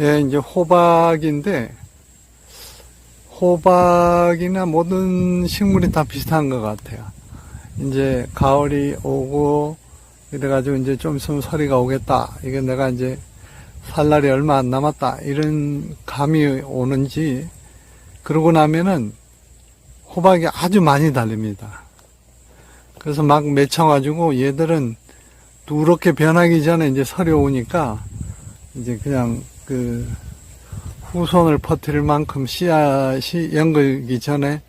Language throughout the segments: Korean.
예, 이제 호박인데, 호박이나 모든 식물이 다 비슷한 것 같아요. 이제 가을이 오고, 이래가지고 이제 좀 있으면 서리가 오겠다. 이게 내가 이제 살 날이 얼마 안 남았다. 이런 감이 오는지, 그러고 나면은 호박이 아주 많이 달립니다. 그래서 막 맺혀가지고 얘들은 누렇게 변하기 전에 이제 설이 오니까 이제 그냥 그 후손을 퍼뜨릴 만큼 씨앗이 연글기 전에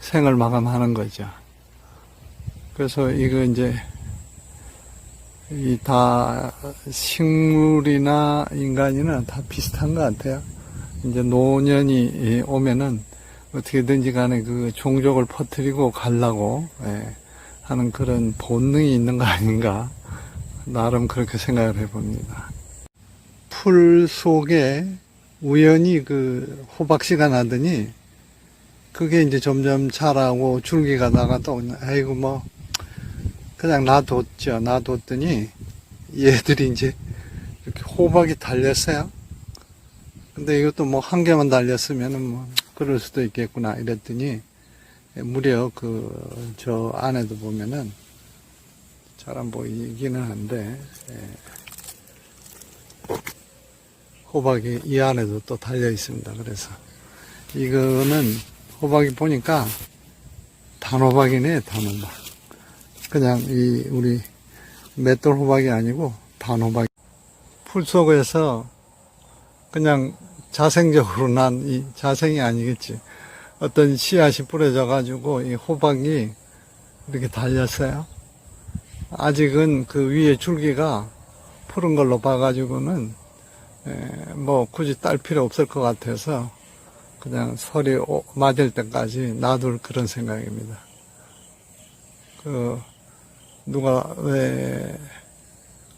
생을 마감하는 거죠. 그래서 이거 이제 이 다 식물이나 인간이나 다 비슷한 것 같아요. 이제 노년이 오면은 어떻게든지 간에 그 종족을 퍼뜨리고 가려고 예, 하는 그런 본능이 있는 거 아닌가 나름 그렇게 생각을 해봅니다. 풀 속에 우연히 그 호박씨가 나더니 그게 이제 점점 자라고 줄기가 나가도 아이고 뭐 그냥 놔뒀죠. 놔뒀더니 얘들이 이제 이렇게 호박이 달렸어요. 근데 이것도 뭐 한 개만 달렸으면은 뭐 그럴 수도 있겠구나 이랬더니 무려 그 저 안에도 보면은 잘 안 보이기는 한데 예. 호박이 이 안에도 또 달려 있습니다. 그래서 이거는 호박이 보니까 단호박이네 단호박. 그냥 이 우리 맷돌 호박이 아니고 단호박. 풀 속에서 그냥 자생적으로 난 이 자생이 아니겠지. 어떤 씨앗이 뿌려져 가지고 이 호박이 이렇게 달렸어요. 아직은 그 위에 줄기가 푸른 걸로 봐가지고는 에, 뭐 굳이 딸 필요 없을 것 같아서 그냥 설이 오- 맞을 때까지 놔둘 그런 생각입니다. 그 누가 왜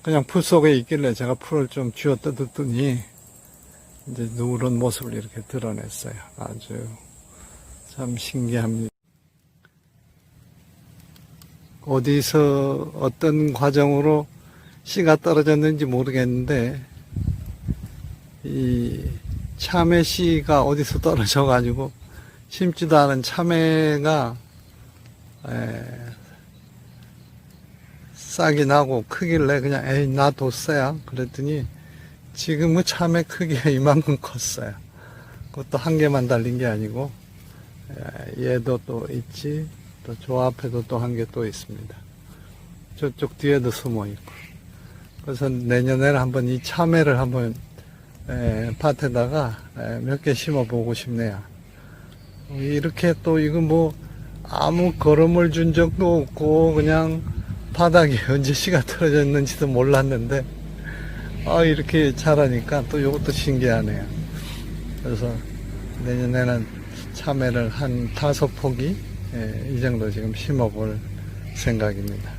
그냥 풀 속에 있길래 제가 풀을 좀 쥐어 뜯었더니 이제 누런 모습을 이렇게 드러냈어요. 아주 참 신기합니다. 어디서 어떤 과정으로 씨가 떨어졌는지 모르겠는데 이 참외 씨가 어디서 떨어져 가지고 심지도 않은 참외가 에, 싹이 나고 크길래 그냥 에이 놔뒀어요 그랬더니 지금은 참외 크기가 이만큼 컸어요. 그것도 한 개만 달린 게 아니고 에, 얘도 또 있지 또 저 앞에도 또 한 개 또 있습니다. 저쪽 뒤에도 숨어 있고. 그래서 내년에는 한번 이 참외를 한번 에, 밭에다가 몇 개 심어 보고 싶네요. 이렇게 또 이거 뭐 아무 걸음을 준 적도 없고 그냥 바닥에 언제 씨가 떨어졌는지도 몰랐는데 아 이렇게 자라니까 또 이것도 신기하네요. 그래서 내년에는 참외를 한 다섯 포기 예, 이 정도 지금 심어볼 생각입니다.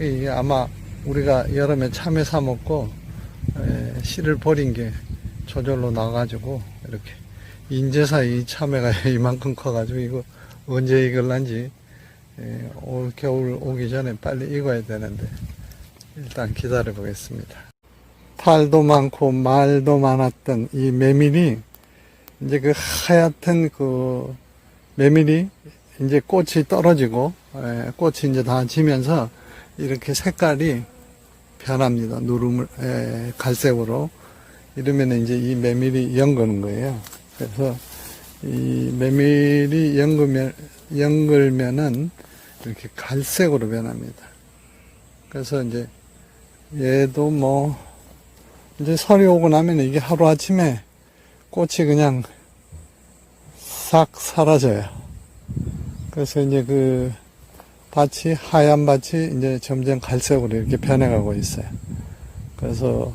이게 아마 우리가 여름에 참외 사 먹고 에, 씨를 버린 게 저절로 나가지고 이렇게 인제사 이 참외가 이만큼 커가지고 이거 언제 익을란지 에, 올 겨울 오기 전에 빨리 익어야 되는데 일단 기다려 보겠습니다. 탈도 많고 말도 많았던 이 메밀이 이제 그 하얗던 그 메밀이 이제 꽃이 떨어지고 에, 꽃이 이제 다 지면서 이렇게 색깔이 변합니다. 누름을 에, 갈색으로 이러면 이제 이 메밀이 연거는 거예요. 그래서 이 메밀이 연그면 연글면은 이렇게 갈색으로 변합니다. 그래서 이제 얘도 뭐 이제 설이 오고 나면 이게 하루 아침에 꽃이 그냥 싹 사라져요. 그래서 이제 그 밭이 하얀 밭이 이제 점점 갈색으로 이렇게 변해가고 있어요. 그래서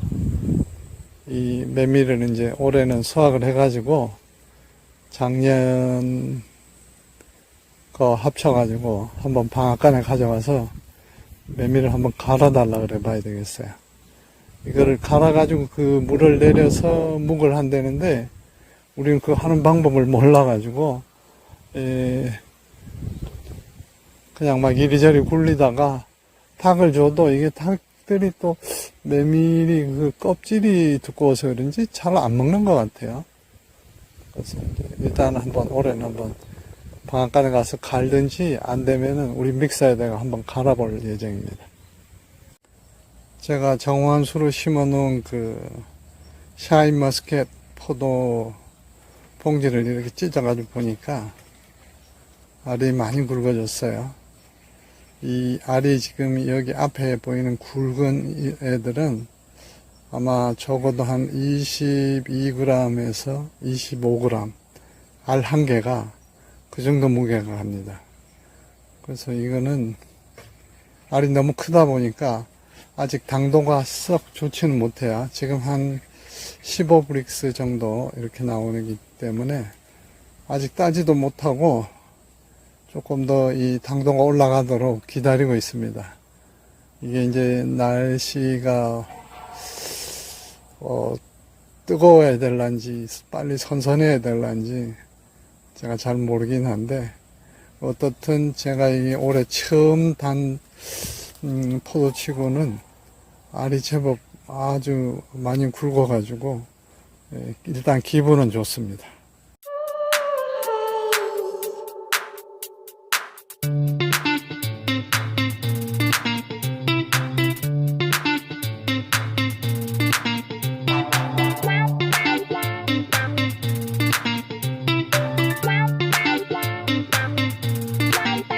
이 메밀을 이제 올해는 수확을 해가지고 작년 거 합쳐가지고 한번 방앗간에 가져가서 메밀을 한번 갈아달라 그래 봐야 되겠어요. 이거를 갈아가지고 그 물을 내려서 묵을 한다는데 우리는 그 하는 방법을 몰라가지고 에, 그냥 막 이리저리 굴리다가 닭을 줘도 이게 닭 닭들이 또 메밀이 그 껍질이 두꺼워서 그런지 잘 안 먹는 것 같아요. 그래서 일단 한번 올해는 한번 방앗간에 가서 갈든지 안 되면은 우리 믹서에다가 한번 갈아볼 예정입니다. 제가 정원수로 심어놓은 그 샤인머스켓 포도 봉지를 이렇게 찢어가지고 보니까 알이 많이 굵어졌어요. 이 알이 지금 여기 앞에 보이는 굵은 이 애들은 아마 적어도 한 22g에서 25g 알 한 개가 그 정도 무게가 갑니다. 그래서 이거는 알이 너무 크다 보니까 아직 당도가 썩 좋지는 못해요. 지금 한 15브릭스 정도 이렇게 나오기 때문에 아직 따지도 못하고 조금 더 이 당도가 올라가도록 기다리고 있습니다. 이게 이제 날씨가 어, 뜨거워야 될란지 빨리 선선해야 될란지 제가 잘 모르긴 한데 어떻든 제가 이 올해 처음 단 음, 포도치고는 알이 제법 아주 많이 굵어가지고 예, 일단 기분은 좋습니다.